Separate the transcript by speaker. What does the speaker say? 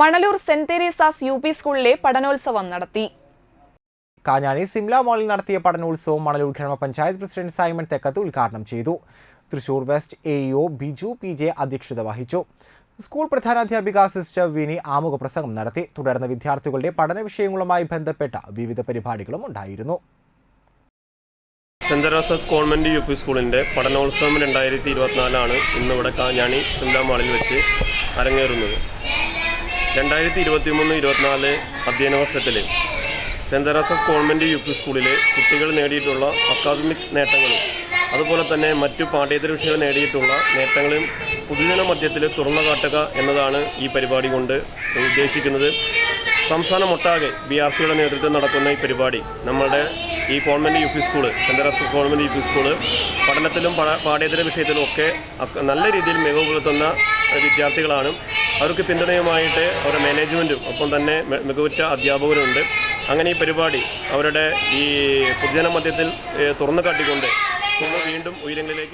Speaker 1: Manalur saint Teresa's U P സ്കൂളിലെ പഠനോത്സവം നടത്തി.
Speaker 2: കാഞ്ഞാണി സിംല മോളിൽ നടത്തിയ പഠനോത്സവം മണലൂർ ഗ്രാമപഞ്ചായത്ത് പ്രസിഡന്റ് സൈമൺ തെക്കത്ത് ഉദ്ഘാടനം ചെയ്തു. Thrissur west A E O Biju P J അധ്യക്ഷത വഹിച്ചു. സ്കൂൾ പ്രധാനാധ്യാപിക സിസ്റ്റർ വിനി ആമുഖ പ്രസംഗം നടത്തി. തുടർന്ന് വിദ്യാർത്ഥികളുടെ പഠന വിഷയങ്ങളുമായി ബന്ധപ്പെട്ട വിവിധ പരിപാടികളും ഉണ്ടായിരുന്നു.
Speaker 3: Saint Teresa's convent U P സ്കൂളിന്റെ പഠനോത്സവം രണ്ടായിരത്തി ഇരുപത്തിനാലാണ് ഇന്നിവിടെ കാഞ്ഞാണി സിംല മാളിൽ വെച്ച് അരങ്ങേറുന്നത്. രണ്ടായിരത്തി ഇരുപത്തി മൂന്ന് ഇരുപത്തിനാല് അധ്യയന വർഷത്തിൽ saint Teresa's government U P സ്കൂളിലെ കുട്ടികൾ നേടിയിട്ടുള്ള അക്കാദമിക് നേട്ടങ്ങളും അതുപോലെ തന്നെ മറ്റു പാഠ്യേതര വിഷയങ്ങൾ നേടിയിട്ടുള്ള നേട്ടങ്ങളും പൊതുജന മധ്യത്തിൽ തുറന്നു കാട്ടുക എന്നതാണ് ഈ പരിപാടി കൊണ്ട് ഉദ്ദേശിക്കുന്നത്. സംസ്ഥാനമൊട്ടാകെ ബി ആർ സിയുടെ നേതൃത്വം നടക്കുന്ന ഈ പരിപാടി നമ്മളുടെ ഈ government U P school saint Teresa's government U P school പഠനത്തിലും പാഠ്യേതര വിഷയത്തിലും ഒക്കെ നല്ല രീതിയിൽ മികവ് പുലർത്തുന്ന വിദ്യാർത്ഥികളാണ് അവർക്ക് പിന്തുണയുമായിട്ട് അവരുടെ മാനേജ്മെന്റും ഒപ്പം തന്നെ മികവുറ്റ അധ്യാപകരുണ്ട്. അങ്ങനെ ഈ പരിപാടി അവരുടെ ഈ പൊതുജന മധ്യത്തിൽ തുറന്നു കാട്ടിക്കൊണ്ട് സ്കൂൾ വീണ്ടും ഉയരങ്ങളിലേക്ക്